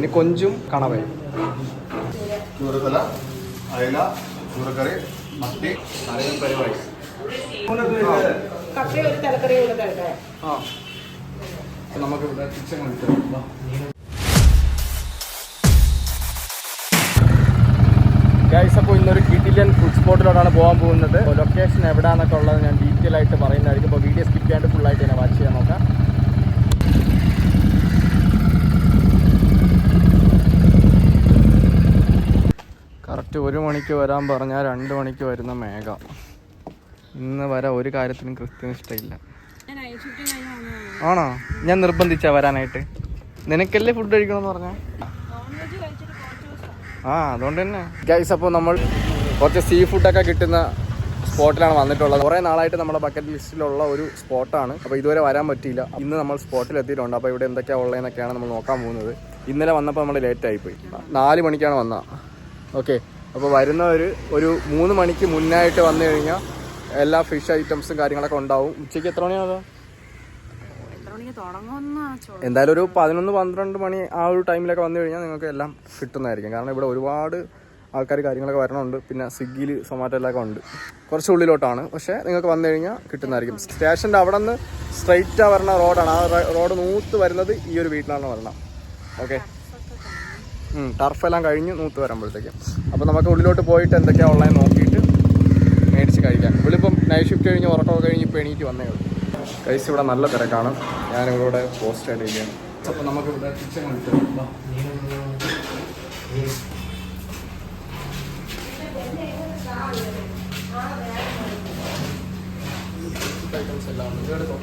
ഇനി കൊഞ്ചും കണവയും. ചൂരത്തല അയല ചൂരക്കറി മത്തി പരിപാടി. കപ്പയും ഒരു തലക്കറിയും കൂടെ തരട്ടെ ആ അപ്പൊ നമുക്ക് ഇവിടെ കിച്ചൺ ഗൈസ് അപ്പോൾ ഇന്നൊരു കിഡിലൻ ഫുഡ് സ്പോട്ടിലോട്ടാണ് പോകാൻ പോകുന്നത്. ലൊക്കേഷൻ എവിടെയാണെന്നൊക്കെ ഉള്ളത് ഞാൻ ഡീറ്റെയിൽ ആയിട്ട് പറയുന്നതായിരിക്കും. അപ്പോൾ വീഡിയോ സ്കിപ്പ് ചെയ്യാണ്ട് full ഒരു മണിക്ക് വരാൻ പറഞ്ഞാൽ രണ്ട് മണിക്ക് വരുന്ന മേഘ. ഇന്ന് വരാൻ ഒരു കാര്യത്തിനും കൃത്യനിഷ്ഠയില്ല. ആണോ? ഞാൻ നിർബന്ധിച്ച വരാനായിട്ട്. നിനക്കല്ലേ ഫുഡ് കഴിക്കണമെന്ന് പറഞ്ഞ? ആ അതുകൊണ്ട് തന്നെ. ഗൈസ് അപ്പോൾ നമ്മൾ കുറച്ച് സീ ഫുഡൊക്കെ കിട്ടുന്ന സ്പോട്ടിലാണ് വന്നിട്ടുള്ളത്. കുറേ നാളായിട്ട് നമ്മുടെ ബക്കറ്റ് ലിസ്റ്റിലുള്ള ഒരു സ്പോട്ടാണ്. അപ്പോൾ ഇതുവരെ വരാൻ പറ്റിയില്ല. ഇന്ന് നമ്മൾ സ്പോട്ടിൽ എത്തിയിട്ടുണ്ട്. അപ്പോൾ ഇവിടെ എന്തൊക്കെയാണ് ഉള്ളതെന്നൊക്കെയാണ് നമ്മൾ നോക്കാൻ പോകുന്നത്. ഇന്നലെ വന്നപ്പോൾ നമ്മൾ ലേറ്റ് ആയിപ്പോയി നാല് മണിക്കാണ് വന്നത്. ഓക്കെ അപ്പോൾ വരുന്നവർ ഒരു മൂന്ന് മണിക്ക് മുന്നായിട്ട് വന്നു കഴിഞ്ഞാൽ എല്ലാ ഫിഷ് ഐറ്റംസും കാര്യങ്ങളൊക്കെ ഉണ്ടാവും. ഉച്ചയ്ക്ക് എത്ര മണിയാണോ എന്തായാലും ഒരു പതിനൊന്ന് പന്ത്രണ്ട് മണി ആ ഒരു ടൈമിലൊക്കെ വന്നു കഴിഞ്ഞാൽ നിങ്ങൾക്ക് എല്ലാം കിട്ടുന്നതായിരിക്കും. കാരണം ഇവിടെ ഒരുപാട് ആൾക്കാർ കാര്യങ്ങളൊക്കെ വരണമുണ്ട് പിന്നെ സ്വിഗ്ഗിയിൽ സൊമാറ്റോയിലൊക്കെ ഉണ്ട്. കുറച്ച് ഉള്ളിലോട്ടാണ്. പക്ഷേ നിങ്ങൾക്ക് വന്നു കഴിഞ്ഞാൽ കിട്ടുന്നതായിരിക്കും. സ്റ്റേഷന്റെ അവിടെ നിന്ന് സ്ട്രൈറ്റാണ് വരണ റോഡാണ് ആ റോഡ് നൂത്ത് വരുന്നത് ഈ ഒരു വീട്ടിലാണ് വരണം? ഓക്കെ ടർഫെല്ലാം കഴിഞ്ഞ് നൂത്ത് വരുമ്പോഴത്തേക്കും. അപ്പോൾ നമുക്ക് ഉള്ളിലോട്ട് പോയിട്ട് എന്തൊക്കെയാണ് ഉള്ളതെന്ന് നോക്കിയിട്ട് മേടിച്ച് കഴിക്കാം. ഇവളിപ്പം നൈറ്റ് ഷിഫ്റ്റ് കഴിഞ്ഞ് ഉറക്കമൊക്കെ കഴിഞ്ഞ് ഇപ്പോൾ എണീറ്റ് വന്നേ കൈസ് ഇവിടെ നല്ല തിരക്കാണ്. ഞാനിവിടെ പോസ്റ്റ് ആയിട്ട് ഇരിക്കുകയാണ് അപ്പോൾ നമുക്ക് ഇവിടെ കിച്ചൺ കളിക്കാം ഐറ്റംസ് എല്ലാം ഉണ്ട്. ഇതെടുത്തോ.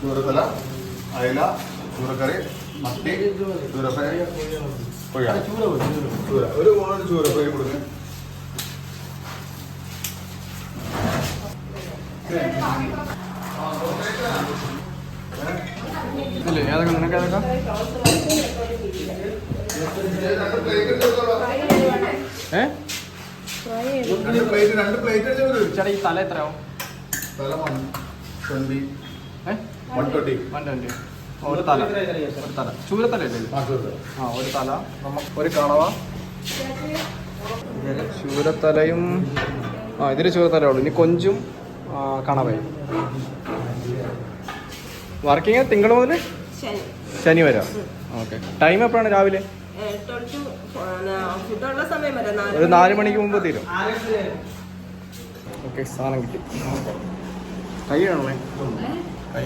ചൂരത്തല അയല ചൂരക്കറി മത്തി ചൂരഫ്രൈ കൊയ്യ ചൂര. ഒരു മോളൊരു ചൂരഫ്രൈ കൊടുക്കുക ഇല്ലേ ഏതൊക്കെ നിനക്ക് ഏതൊക്കെ? ഏ? ചേട്ടാ ഈ തല എത്രയാവും? തല ഒരു തല. ഒരു തല. ചൂരത്തല ആ ഒരു തല. നമുക്ക് ഒരു കളവ ചൂരത്തലയും ആ ഇതിൽ ചൂരത്തല ഉള്ളൂ. ഇനി കൊഞ്ചും കണവയും. വർക്കിംഗ് തിങ്കൾ മുതൽ ശനി. ശനി വരെ. ഓക്കെ. ടൈം എപ്പോഴാണ് രാവിലെ? ഒരു നാല് മണിക്ക് മുമ്പ് തീരും. ഓക്കെ സാധനം കിട്ടി. കൈ ആണല്ലേ കൈ.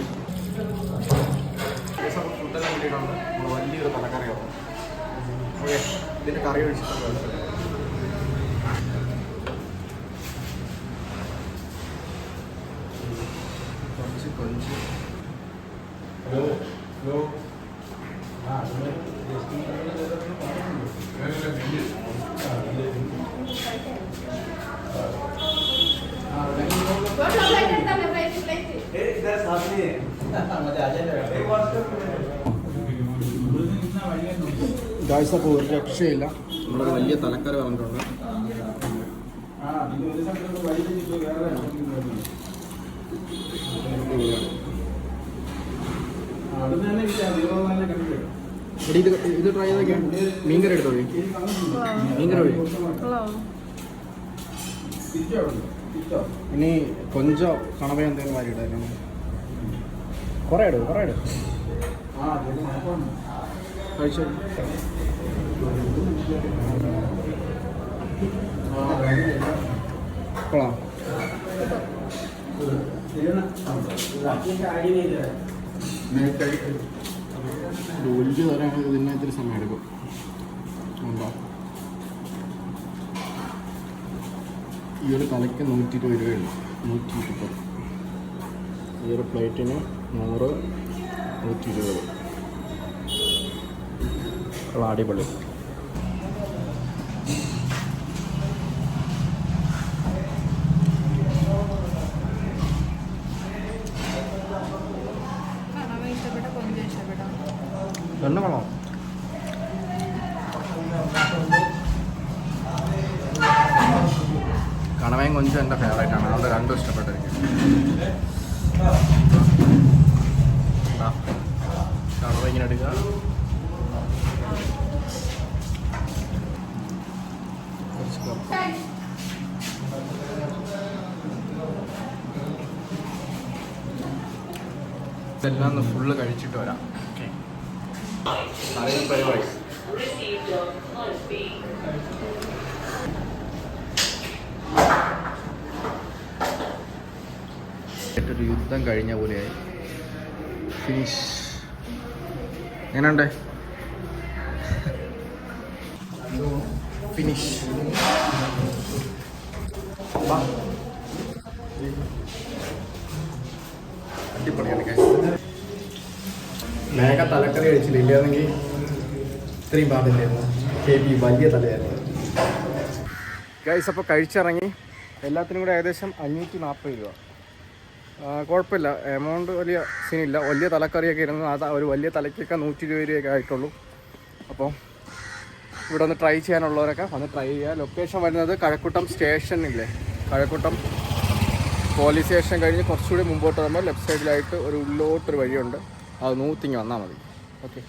ഫുഡെല്ലാം കിട്ടിയിട്ടുണ്ട്. വലിയൊരു തലക്കറിയാണ് ഓക്കെ ഇതിന്റെ കറി ഒഴിച്ചിട്ടുണ്ട്. ഗായ്സ് അപ്പോൾ ഒരു രക്ഷയില്ല നമ്മളൊരു വലിയ തലക്കര പറഞ്ഞിട്ടുണ്ട് എടി, ഇത് ഇത് ട്രൈ ചെയ്തൊക്കെ മീൻകറി എടുത്തോളി മീൻകറി ഇനി കൊഞ്ചോ കണവയോ എന്തെങ്കിലും മാറി ഇടായിരുന്നു കുറേ ഇടും കുറേ ഇടും. കഴിച്ചു? കൊള്ളാം. ഒരു വലിയ തരാണെങ്കിൽ ഇതിന് ഇത്തിരി സമയം എടുക്കും. ഉണ്ടോ? ഈ ഒരു തലയ്ക്ക് നൂറ്റി ഇരുപത് രൂപയുണ്ട് നൂറ്റി ഇരുപത് ഈ ഒരു പ്ലേറ്റിന് നൂറ് നൂറ്റി ഇരുപത് അടിപൊളി. എണ്ണ കൊള്ളാം കണവയും കൊഞ്ചും എന്റെ ഫേവറേറ്റ് ആണ്. അതുകൊണ്ട് രണ്ടും ഇഷ്ടപ്പെട്ടിരിക്കും കണവ ഇങ്ങനെ എടുക്കുക. ഇതെല്ലാം ഒന്ന് ഫുള്ള് കഴിച്ചിട്ട് വരാം. അറിയാൻ പരിപാടി ഒരു യുദ്ധം കഴിഞ്ഞ പോലെയായി ഫിനിഷ് എങ്ങനെയുണ്ട് ഫിനിഷ് അടിപൊളിയാണ് guys. മേഘ തലക്കറി കഴിച്ചില്ല. ഇല്ലായിരുന്നെങ്കിൽ ഇത്രയും പാടില്ലായിരുന്നു. കെ പി വലിയ തലയായിരുന്നു. ഗൈസ് അപ്പോൾ കഴിച്ചിറങ്ങി. എല്ലാത്തിനും കൂടെ ഏകദേശം അഞ്ഞൂറ്റി നാൽപ്പത് രൂപ. കുഴപ്പമില്ല. എമൗണ്ട് വലിയ സീനില്ല വലിയ തലക്കറിയൊക്കെ ഇരുന്നു അത് ഒരു വലിയ തലയ്ക്കൊക്കെ നൂറ്റി ഇരുപത് രൂപയൊക്കെ ആയിട്ടുള്ളൂ. അപ്പോൾ ഇവിടെ ഒന്ന് ട്രൈ ചെയ്യാനുള്ളവരൊക്കെ വന്ന് ട്രൈ ചെയ്യുക. ലൊക്കേഷൻ വരുന്നത് കഴക്കൂട്ടം സ്റ്റേഷൻ ഇല്ലേ? കഴക്കൂട്ടം പോലീസ് സ്റ്റേഷൻ കഴിഞ്ഞ് കുറച്ചുകൂടി മുമ്പോട്ട് വരുമ്പോൾ ലെഫ്റ്റ് സൈഡിലായിട്ട് ഒരു ഉള്ളോട്ടൊരു വഴിയുണ്ട്. അത് നൂത്തിങ്ങി വന്നാൽ മതി ഓക്കെ